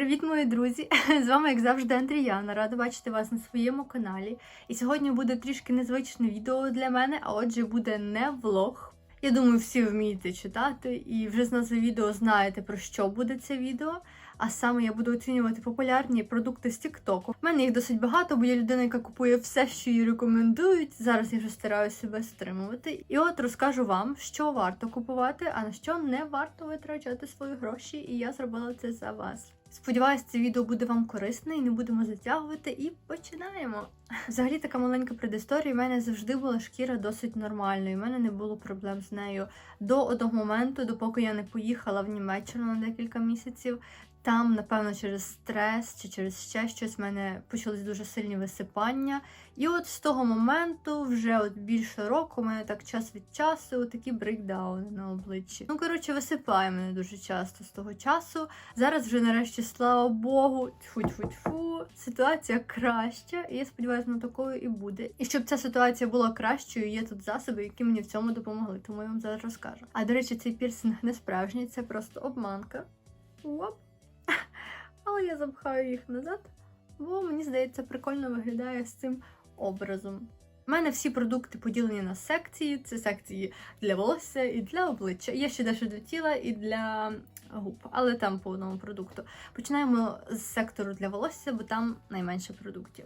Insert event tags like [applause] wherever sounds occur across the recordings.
Привіт, мої друзі! [laughs] З вами, як завжди, Андріяна. Рада бачити вас на своєму каналі. І сьогодні буде трішки незвичне відео для мене, а отже, буде не влог. Я думаю, всі вмієте читати і вже з назви відео знаєте про що буде це відео. А саме я буду оцінювати популярні продукти з Тіктоку. У мене їх досить багато, бо я людина, яка купує все, що їй рекомендують. Зараз я вже стараюся себе стримувати. І от розкажу вам, що варто купувати, а на що не варто витрачати свої гроші. І я зробила це за вас. Сподіваюсь, це відео буде вам корисне і не будемо затягувати. І починаємо. Взагалі, така маленька предісторія. У мене завжди була шкіра досить нормальною. У мене не було проблем з нею до одного моменту, допоки я не поїхала в Німеччину на декілька місяців. Там, напевно, через стрес чи через ще щось в мене почались дуже сильні висипання. І от з того моменту, вже от більше року, у мене так час від часу такі брейкдауни на обличчі. Ну, коротше, висипає мене дуже часто з того часу. Зараз вже нарешті, слава Богу, тьфу-тьфу-тьфу, ситуація краща, і я сподіваюся, вона такою і буде. І щоб ця ситуація була кращою, є тут засоби, які мені в цьому допомогли, тому я вам зараз розкажу. А до речі, цей пірсинг не справжній, це просто обманка. Оп. Але я запхаю їх назад, бо мені здається, прикольно виглядає з цим образом. У мене всі продукти поділені на секції. Це секції для волосся і для обличчя. Є ще дещо для тіла і для губ, але там по одному продукту. Починаємо з сектору для волосся, бо там найменше продуктів.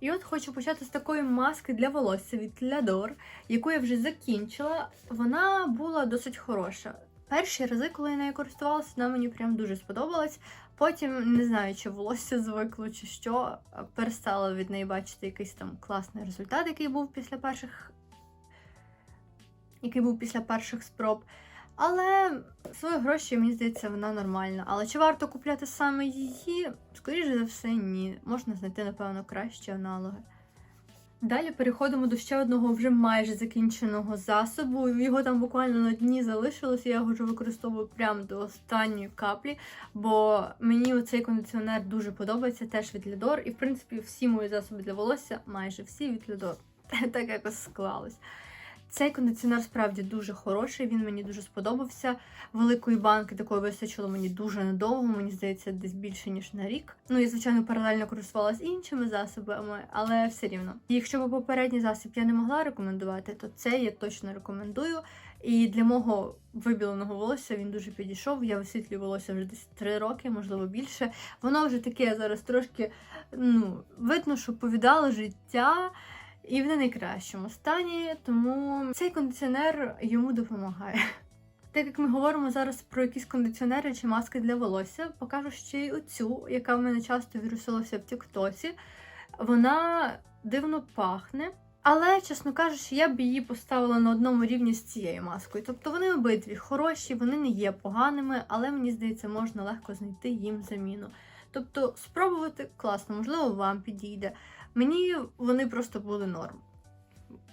І от хочу почати з такої маски для волосся від Лядор, яку я вже закінчила. Вона була досить хороша. Перші рази, коли я нею користувалася, вона мені прям дуже сподобалась. Потім, не знаю, чи волосся звикло, чи що, перестала від неї бачити якийсь там класний результат, який був після перших. Який був після перших спроб. Але свої гроші, мені здається, вона нормальна. Але чи варто купляти саме її? Скоріше за все, ні. Можна знайти, напевно, кращі аналоги. Далі переходимо до ще одного вже майже закінченого засобу. Його там буквально на дні залишилося, я його вже використовую прямо до останньої каплі, бо мені цей кондиціонер дуже подобається, теж від Лідор. І, в принципі, всі мої засоби для волосся, майже всі від Лідор. [laughs] Так якось склалось. Цей кондиціонер справді дуже хороший, він мені дуже сподобався. Великої банки такої вистачило мені дуже надовго, мені здається, десь більше, ніж на рік. Ну і, звичайно, паралельно користувалася іншими засобами, але все рівно. Якщо б попередній засіб я не могла рекомендувати, то це я точно рекомендую. І для мого вибіленого волосся він дуже підійшов. Я висвітлюю волосся вже десь 3 роки, можливо більше. Воно вже таке зараз трошки ну, видно, що повідало життя. І в не найкращому стані, тому цей кондиціонер йому допомагає. [laughs] Так як ми говоримо зараз про якісь кондиціонери чи маски для волосся, покажу ще й оцю, яка в мене часто вірусилася в Тіктосі. Вона дивно пахне. Але, чесно кажучи, я б її поставила на одному рівні з цією маскою. Тобто вони обидві хороші, вони не є поганими, але мені здається, можна легко знайти їм заміну. Тобто, спробувати класно, можливо, вам підійде. Мені вони просто були норм.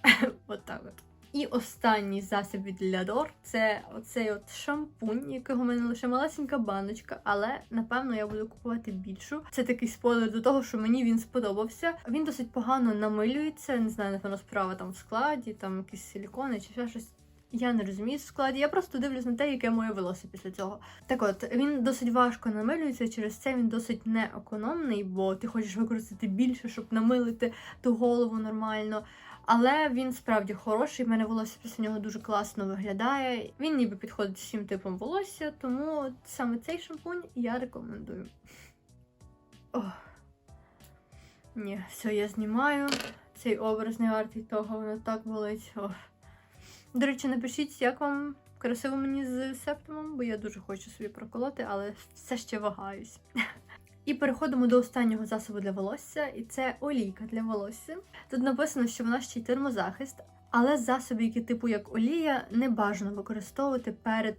[laughs] от так от. І останній засіб від Лядор це оцей от шампунь, якого в мене лише малесенька баночка, але напевно я буду купувати більшу. Це такий спойлер до того, що мені він сподобався. Він досить погано намилюється. Не знаю, напевно, справа там в складі, там якісь силікони чи ще щось. Я не розумію в я просто дивлюсь на те, яке моє волосся після цього. Так от, він досить важко намилюється, через це він досить неекономний, бо ти хочеш використати більше, щоб намилити ту голову нормально. Але він справді хороший, в мене волосся після нього дуже класно виглядає. Він ніби підходить всім типам волосся, тому саме цей шампунь я рекомендую. Ох. Ні, все, я знімаю. Цей образ не вартий того, воно так болить. Ох. До речі, напишіть, як вам красиво мені з септимом, бо я дуже хочу собі проколоти, але все ще вагаюсь. [laughs] І переходимо до останнього засобу для волосся, і це олійка для волосся. Тут написано, що вона ще й термозахист, але засоби, які типу як олія, не бажано використовувати перед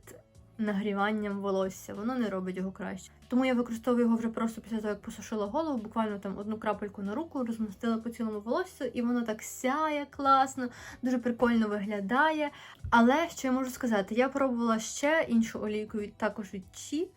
нагріванням волосся. Воно не робить його краще. Тому я використовую його вже просто після того, як посушила голову, буквально там одну крапельку на руку, розмістила по цілому волоссю, і воно так сяє класно, дуже прикольно виглядає. Але що я можу сказати, я пробувала ще іншу олійку також від Чі.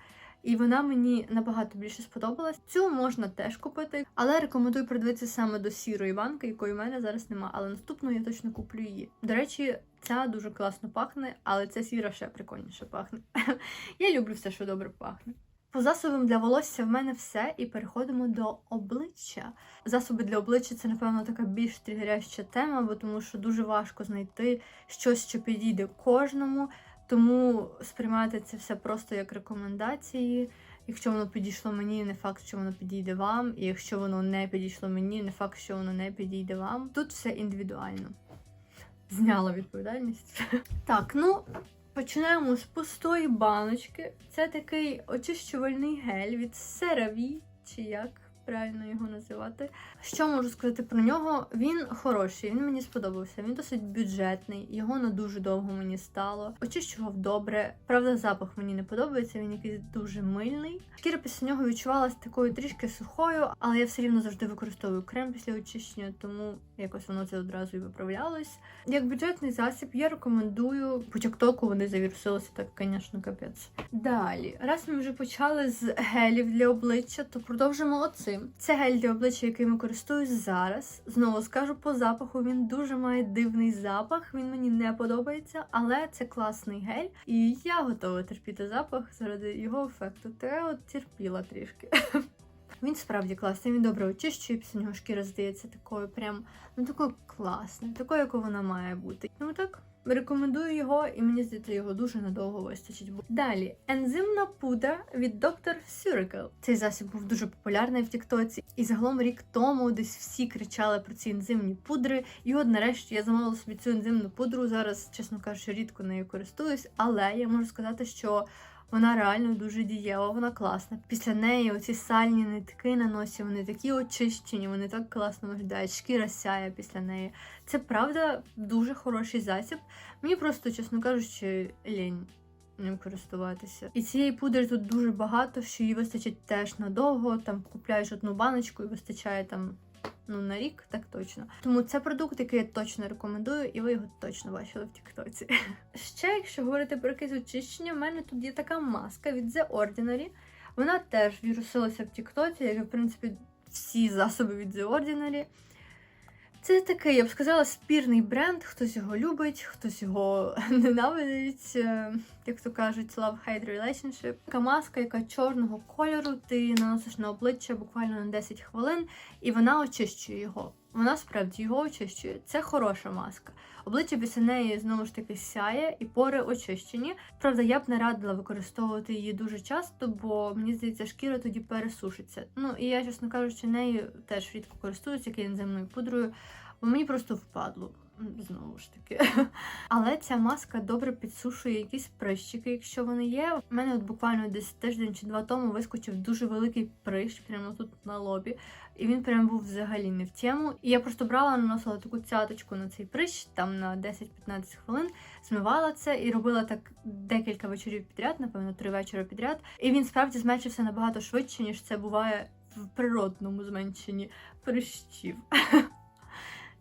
І вона мені набагато більше сподобалась. Цю можна теж купити, але рекомендую придивитися саме до сірої банки, якої в мене зараз нема. Але наступну я точно куплю її. До речі, ця дуже класно пахне, але ця сіра ще прикольніше пахне. [laughs] Я люблю все, що добре пахне. По засобам для волосся в мене все, і переходимо до обличчя. Засоби для обличчя це, напевно, така більш тригеряща тема, бо тому що дуже важко знайти щось, що підійде кожному. Тому сприймайте це все просто як рекомендації. Якщо воно підійшло мені, не факт, що воно підійде вам. І якщо воно не підійшло мені, не факт, що воно не підійде вам. Тут все індивідуально. Зняла відповідальність. [laughs] Так, ну починаємо з пустої баночки. Це такий очищувальний гель від CeraVe, чи як правильно його називати. Що можу сказати про нього? Він хороший, він мені сподобався. Він досить бюджетний, його на дуже довго мені стало. Очищував добре. Правда, запах мені не подобається, він якийсь дуже мильний. Шкіра після нього відчувалася такою трішки сухою, але я все рівно завжди використовую крем після очищення, тому якось воно це одразу і виправлялось. Як бюджетний засіб, я рекомендую по тіктоку вони завірусилися, так, звісно, капець. Далі, раз ми вже почали з гелів для обличчя, то продовжимо оцим. Це гель для обличчя, яким я користуюсь зараз. Знову скажу по запаху, він дуже має дивний запах. Він мені не подобається, але це класний гель, і я готова терпіти запах заради його ефекту. Та я от терпіла трішки. [laughs] Він справді класний, він добре очищує, після нього шкіра здається такою прям ну такою класною, такою, якою вона має бути. Тому так. Рекомендую його, і мені здається, його дуже надовго вистачить. Далі ензимна пудра від Dr. Surical. Цей засіб був дуже популярний в Тіктоці, і загалом рік тому десь всі кричали про ці ензимні пудри. І от нарешті я замовила собі цю ензимну пудру. Зараз, чесно кажучи, рідко нею користуюсь, але я можу сказати, що вона реально дуже дієва, вона класна. Після неї оці сальні нитки на носі, вони такі очищені, вони так класно виглядають, шкіра сяє після неї. Це правда дуже хороший засіб. Мені просто, чесно кажучи, лінь ним користуватися. І цієї пудри тут дуже багато, що її вистачить теж надовго. Там купляєш одну баночку і вистачає там. Ну, на рік, так точно. Тому це продукт, який я точно рекомендую, і ви його точно бачили в Тіктоці. [laughs] Ще, якщо говорити про якесь очищення, в мене тут є така маска від The Ordinary. Вона теж вірусилася в Тіктоці, як і, в принципі, всі засоби від The Ordinary. Це такий, я б сказала, спірний бренд. Хтось його любить, хтось його [laughs] ненавидить, е, як то кажуть, love-hate relationship. Така маска, яка чорного кольору, ти наносиш на обличчя буквально на 10 хвилин, і вона очищує його. Вона справді його очищує. Це хороша маска. Обличчя після неї знову ж таки сяє і пори очищені. Правда, я б не радила використовувати її дуже часто, бо мені здається, шкіра тоді пересушиться. Ну і я, чесно кажучи, нею теж рідко користуюся, як ензимною пудрою, бо мені просто впадло. Знову ж таки. [laughs] Але ця маска добре підсушує якісь прищики, якщо вони є. У мене от буквально десь тиждень чи два тому вискочив дуже великий прищ, прямо тут на лобі. І він прям був взагалі не в тему. І я просто брала, наносила таку цяточку на цей прищ, там на 10-15 хвилин, змивала це і робила так декілька вечорів підряд, напевно, три вечора підряд. І він справді зменшився набагато швидше, ніж це буває в природному зменшенні прищів. [laughs]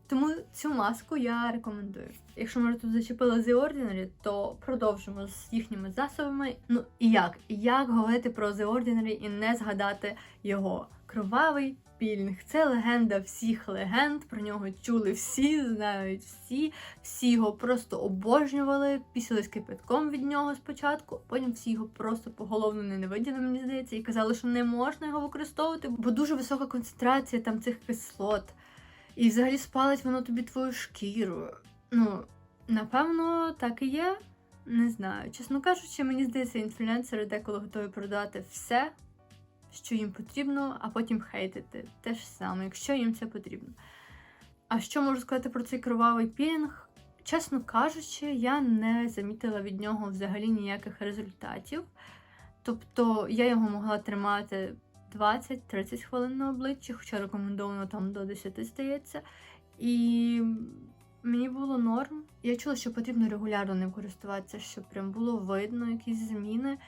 Тому цю маску я рекомендую. Якщо ми тут зачепили The Ordinary, то продовжимо з їхніми засобами. Ну і як? Як говорити про The Ordinary і не згадати його кровавий пілінг? Це легенда всіх легенд. Про нього чули всі, знають всі. Всі його просто обожнювали, пісялись кипятком від нього спочатку, потім всі його просто поголовно ненавиділи, мені здається, і казали, що не можна його використовувати, бо дуже висока концентрація там цих кислот. І взагалі спалить воно тобі твою шкіру. Ну, напевно, так і є. Не знаю. Чесно кажучи, мені здається, інфлюенсери деколи готові продати все, що їм потрібно, а потім хейтити. Те ж саме, якщо їм це потрібно. А що можу сказати про цей кровавий пілінг? Чесно кажучи, я не замітила від нього взагалі ніяких результатів. Тобто я його могла тримати 20-30 хвилин на обличчі, хоча рекомендовано там до 10 здається. І мені було норм. Я чула, що потрібно регулярно ним користуватися, щоб прям було видно якісь зміни.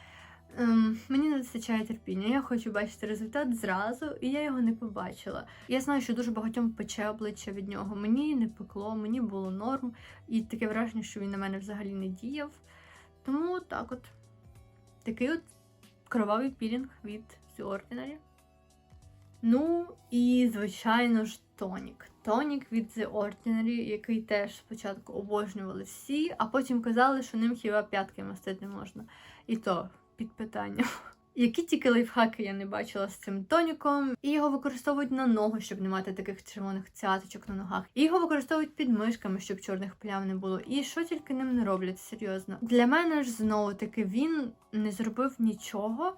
Ем, мені не вистачає терпіння. Я хочу бачити результат зразу, і я його не побачила. Я знаю, що дуже багатьом пече обличчя від нього. Мені не пекло, мені було норм, і таке враження, що він на мене взагалі не діяв. Тому так от. Такий от кровавий пілінг від The Ordinary. Ну і, звичайно ж, тонік. Тонік від The Ordinary, який теж спочатку обожнювали всі, а потім казали, що ним хіба п'ятки мастити можна. І то під питанням. [laughs] Які тільки лайфхаки я не бачила з цим тоніком, і його використовують на ногу, щоб не мати таких червоних цяточок на ногах. І його використовують під мишками, щоб чорних плям не було. І що тільки ним не роблять, серйозно. Для мене ж знову таки він не зробив нічого.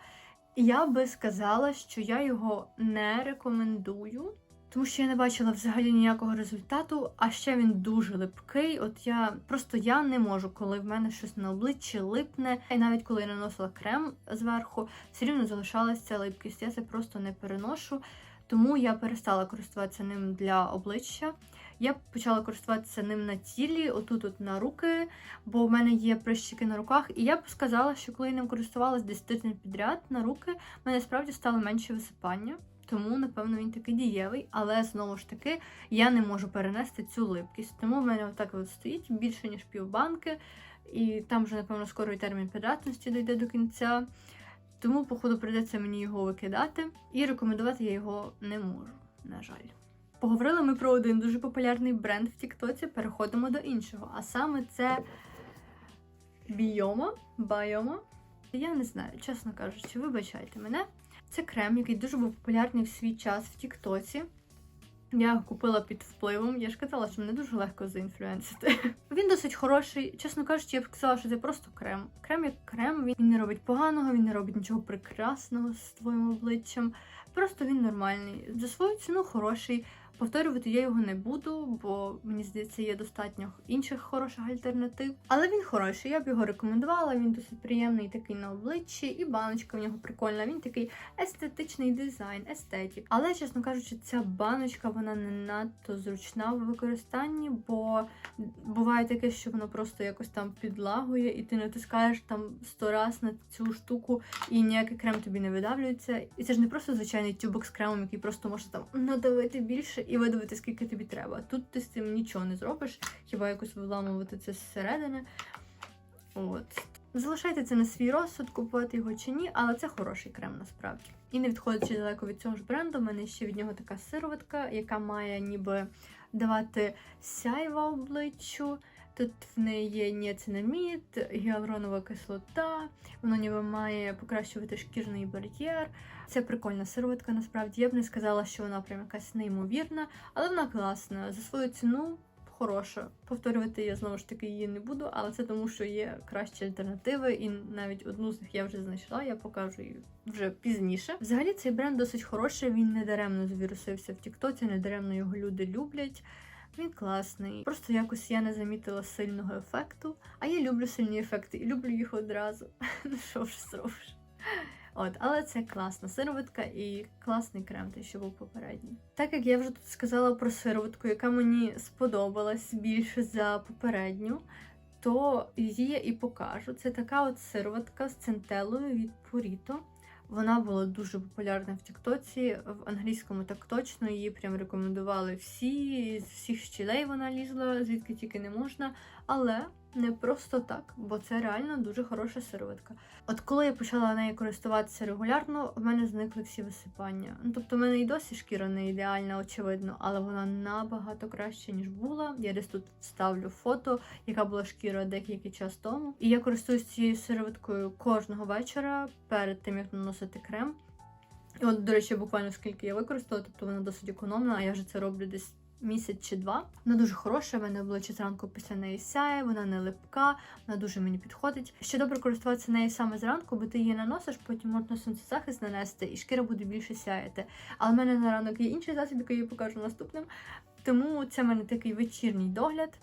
Я би сказала, що я його не рекомендую. Тому що я не бачила взагалі ніякого результату, а ще він дуже липкий. От я просто я не можу, коли в мене щось на обличчі липне. І навіть коли я наносила крем зверху, все рівно залишалася липкість. Я це просто не переношу. Тому я перестала користуватися ним для обличчя. Я почала користуватися ним на тілі, отут от на руки, бо в мене є прищики на руках. І я б сказала, що коли я ним користувалась десь тиждень підряд на руки, в мене справді стало менше висипання. Тому, напевно, він такий дієвий, але знову ж таки я не можу перенести цю липкість. Тому в мене отак от стоїть більше, ніж півбанки, і там вже, напевно, скоро і термін придатності дійде до кінця. Тому, походу, прийдеться мені його викидати, і рекомендувати я його не можу, на жаль. Поговорили ми про один дуже популярний бренд в Тіктоці, переходимо до іншого. А саме це Біома. Байома. Я не знаю, чесно кажучи, вибачайте мене. Це крем, який дуже був популярний в свій час в Тіктоці. Я його купила під впливом. Я ж казала, що мене дуже легко заінфлюенсити. [laughs] Він досить хороший. Чесно кажучи, я б сказала, що це просто крем. Крем як крем, він не робить поганого, він не робить нічого прекрасного з твоїм обличчям. Просто він нормальний. За свою ціну хороший. Повторювати я його не буду, бо мені здається, є достатньо інших хороших альтернатив. Але він хороший, я б його рекомендувала. Він досить приємний такий на обличчі, і баночка в нього прикольна. Він такий естетичний дизайн, естетик. Але, чесно кажучи, ця баночка вона не надто зручна в використанні, бо буває таке, що воно просто якось там підлагує, і ти натискаєш там сто раз на цю штуку, і ніякий крем тобі не видавлюється. І це ж не просто звичайний тюбик з кремом, який просто може там надавити більше і видавити, скільки тобі треба. Тут ти з цим нічого не зробиш, хіба якось виламувати це зсередини. От. Залишайте це на свій розсуд, купувати його чи ні, але це хороший крем насправді. І не відходячи далеко від цього ж бренду, в мене ще від нього така сироватка, яка має ніби давати сяйва обличчю. Тут в неї є ніацинамід, гіалуронова кислота, воно ніби має покращувати шкірний бар'єр. Це прикольна сироватка, насправді. Я б не сказала, що вона прям якась неймовірна, але вона класна. За свою ціну хороша. Повторювати я знову ж таки її не буду, але це тому, що є кращі альтернативи, і навіть одну з них я вже знайшла, я покажу її вже пізніше. Взагалі цей бренд досить хороший, він не даремно завірусився в Тіктоці, не даремно його люди люблять. Він класний. Просто якось я не замітила сильного ефекту. А я люблю сильні ефекти і люблю їх одразу. [laughs] Ну що ж зробиш? От, але це класна сироватка і класний крем, той, що був попередній. Так як я вже тут сказала про сироватку, яка мені сподобалась більше за попередню, то її я і покажу. Це така от сироватка з центелою від Purito. Вона була дуже популярна в Тіктоці, в англійському так точно її прям рекомендували всі, з всіх щілей вона лізла, звідки тільки не можна. Але не просто так, бо це реально дуже хороша сироватка. От коли я почала нею користуватися регулярно, в мене зникли всі висипання. Ну тобто, в мене і досі шкіра не ідеальна, очевидно, але вона набагато краще, ніж була. Я десь тут вставлю фото, яка була шкіра декілька час тому. І я користуюсь цією сироваткою кожного вечора перед тим, як наносити крем. І от, до речі, буквально скільки я використала, тобто вона досить економна, а я вже це роблю десь місяць чи два. Вона дуже хороша, в мене обличчя зранку після неї сяє, вона не липка, вона дуже мені підходить. Ще добре користуватися нею саме зранку, бо ти її наносиш, потім можна сонцезахист нанести, і шкіра буде більше сяяти. Але в мене на ранок є інший засіб, який я покажу наступним. Тому це в мене такий вечірній догляд.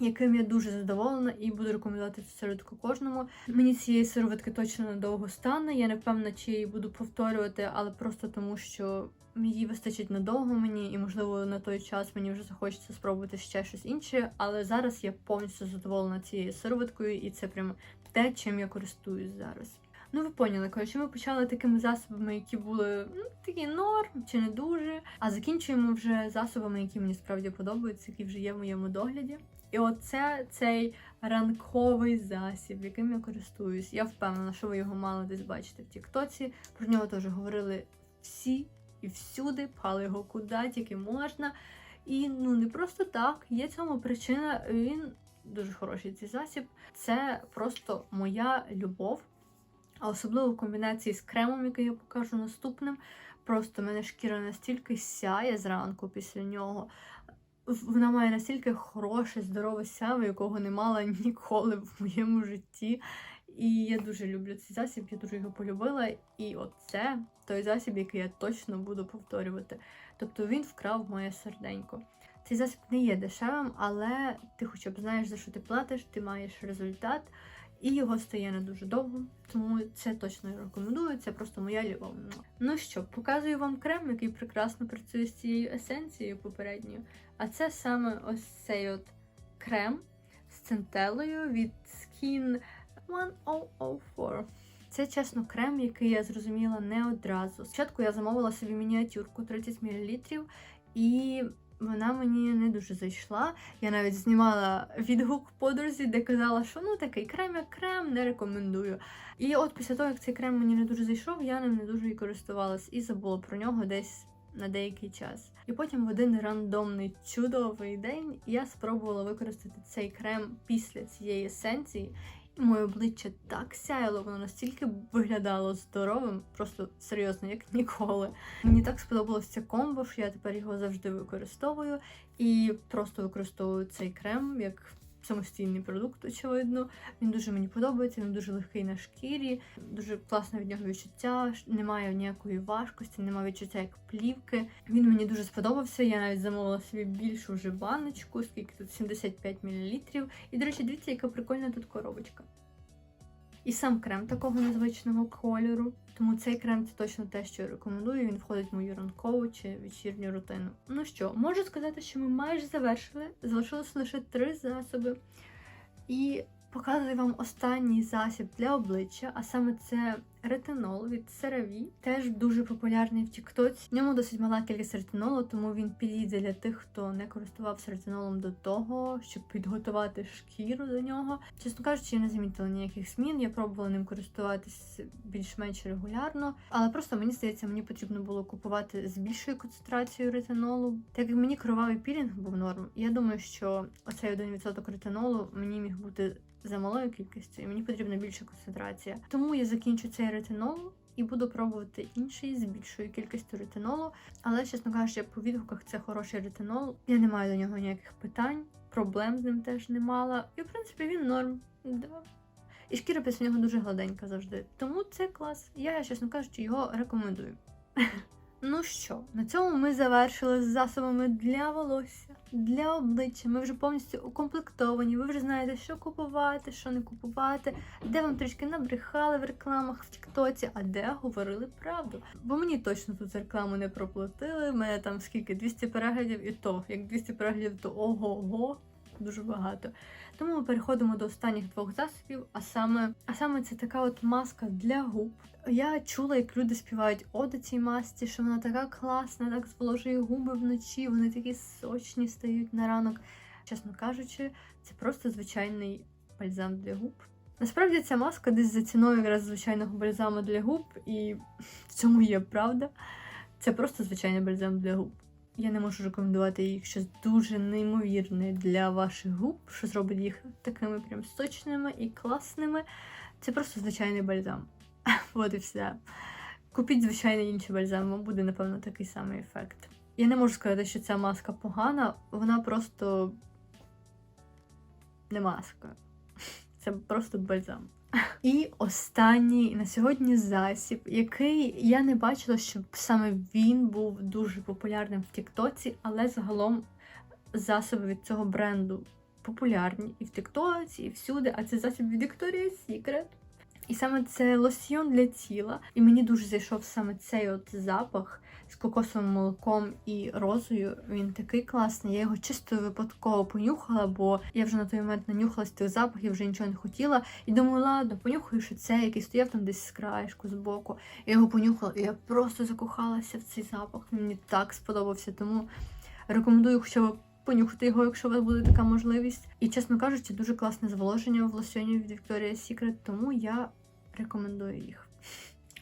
Яким я дуже задоволена і буду рекомендувати цю сироватку кожному. Мені цієї сироватки точно надовго стане. Я не впевнена, чи її буду повторювати, але просто тому, що її вистачить надовго мені, і можливо на той час мені вже захочеться спробувати ще щось інше. Але зараз я повністю задоволена цією сироваткою, і це прямо те, чим я користуюсь зараз. Ну, ви поняли, коротше, ми почали такими засобами, які були ну, такі норм чи не дуже. А закінчуємо вже засобами, які мені справді подобаються, які вже є в моєму догляді. І оце цей ранковий засіб, яким я користуюсь. Я впевнена, що ви його мали десь бачити в Тіктоці. Про нього теж говорили всі і всюди, пхали його куди тільки можна. І ну не просто так, є цьому причина. Він дуже хороший цей засіб. Це просто моя любов. А особливо в комбінації з кремом, який я покажу наступним. Просто мене шкіра настільки сяє зранку після нього. Вона має настільки хороше, здорове сяйво, якого не мала ніколи в моєму житті. І я дуже люблю цей засіб, я дуже його полюбила. І оце той засіб, який я точно буду повторювати. Тобто він вкрав моє серденько. Цей засіб не є дешевим, але ти хоча б знаєш, за що ти платиш, ти маєш результат, і його стає не дуже довго. Тому це точно рекомендую. Це просто моя любов. Ну що, показую вам крем, який прекрасно працює з цією есенцією попередньою. А це саме ось цей от крем з центелою від Skin 1004. Це чесно крем, який я зрозуміла не одразу. Спочатку я замовила собі мініатюрку 30 мл, і вона мені не дуже зайшла. Я навіть знімала відгук подрузі, де казала, що ну такий крем як крем, не рекомендую. І от після того, як цей крем мені не дуже зайшов, я ним не дуже і користувалась і забула про нього десь на деякий час. І потім в один рандомний чудовий день я спробувала використати цей крем після цієї есенції. Моє обличчя так сяяло, воно настільки виглядало здоровим, просто серйозно, як ніколи. Мені так сподобалось це комбо, що я тепер його завжди використовую і просто використовую цей крем як самостійний продукт, очевидно. Він дуже мені подобається, він дуже легкий на шкірі, дуже класне від нього відчуття, немає ніякої важкості, немає відчуття як плівки. Він мені дуже сподобався. Я навіть замовила собі більшу вже баночку, скільки тут 75 мл. І, до речі, дивіться, яка прикольна тут коробочка. І сам крем такого незвичного кольору. Тому цей крем це точно те, що я рекомендую. Він входить в мою ранкову чи вечірню рутину. Ну що, можу сказати, що ми майже завершили. Залишилося лише три засоби. І показую вам останній засіб для обличчя, а саме це ретинол від CeraVe. Теж дуже популярний в Тіктоці. В ньому досить мала кількість ретинолу, тому він підійде для тих, хто не користувався ретинолом до того, щоб підготувати шкіру до нього. Чесно кажучи, я не замітила ніяких змін. Я пробувала ним користуватись більш-менш регулярно, але просто мені здається, мені потрібно було купувати з більшою концентрацією ретинолу. Так як мені кровавий пілінг був норм, я думаю, що оцей 1% ретинолу мені міг бути за малою кількістю, і мені потрібна більша концентрація. Тому я закінчу цей ретинол і буду пробувати інший з більшою кількістю ретинолу. Але, чесно кажучи, по відгуках це хороший ретинол. Я не маю до нього ніяких питань, проблем з ним теж не мала. І в принципі він норм. Да. І шкіра після нього дуже гладенька завжди. Тому це клас. Я, чесно кажучи, його рекомендую. Ну що, на цьому ми завершили з засобами для волосся, для обличчя. Ми вже повністю укомплектовані. Ви вже знаєте, що купувати, що не купувати, де вам трішки набрехали в рекламах в Тіктоці, а де говорили правду. Бо мені точно тут рекламу не проплатили. У мене там скільки 200 переглядів, і то як 200 переглядів, то ого-го. Дуже багато. Тому ми переходимо до останніх двох засобів, а саме, а саме це така от маска для губ. Я чула, як люди співають оду цій масці, що вона така класна, так зволожує губи вночі, вони такі сочні стають на ранок. Чесно кажучи, це просто звичайний бальзам для губ. Насправді ця маска десь за ціною якраз звичайного бальзаму для губ, і [laughs] в цьому є правда. Це просто звичайний бальзам для губ. Я не можу рекомендувати їх щось дуже неймовірне для ваших губ, що зробить їх такими прям сочними і класними. Це просто звичайний бальзам. [laughs] От і все. Купіть звичайний інший бальзам, вам буде, напевно, такий самий ефект. Я не можу сказати, що ця маска погана, вона просто не маска. [laughs] Це просто бальзам. І останній на сьогодні засіб, який я не бачила, щоб саме він був дуже популярним в Тіктоці, але загалом засоби від цього бренду популярні і в Тіктоці, і всюди. А це засіб від Victoria's Secret. І саме це лосьйон для тіла. І мені дуже зайшов саме цей от запах з кокосовим молоком і розою. Він такий класний. Я його чисто випадково понюхала, бо я вже на той момент нанюхалась тих запахів, вже нічого не хотіла. І думаю, ладно, понюхаю, що це який стояв там десь з краєшку, з боку. Я його понюхала, і я просто закохалася в цей запах. Мені так сподобався. Тому рекомендую хоча б понюхати його, якщо у вас буде така можливість. І, чесно кажучи, дуже класне зволоження в лосьоні від Victoria's Secret, тому я рекомендую їх.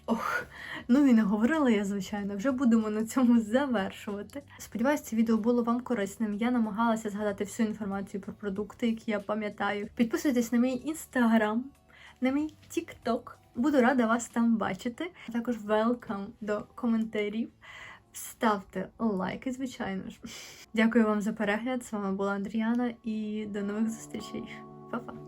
Ох, ну і не говорила я, звичайно, вже будемо на цьому завершувати. Сподіваюсь, це відео було вам корисним. Я намагалася згадати всю інформацію про продукти, які я пам'ятаю. Підписуйтесь на мій інстаграм, на мій тікток. Буду рада вас там бачити. А також welcome до коментарів. Ставте лайки, звичайно ж. Дякую вам за перегляд. З вами була Андріана і до нових зустрічей. Па-па!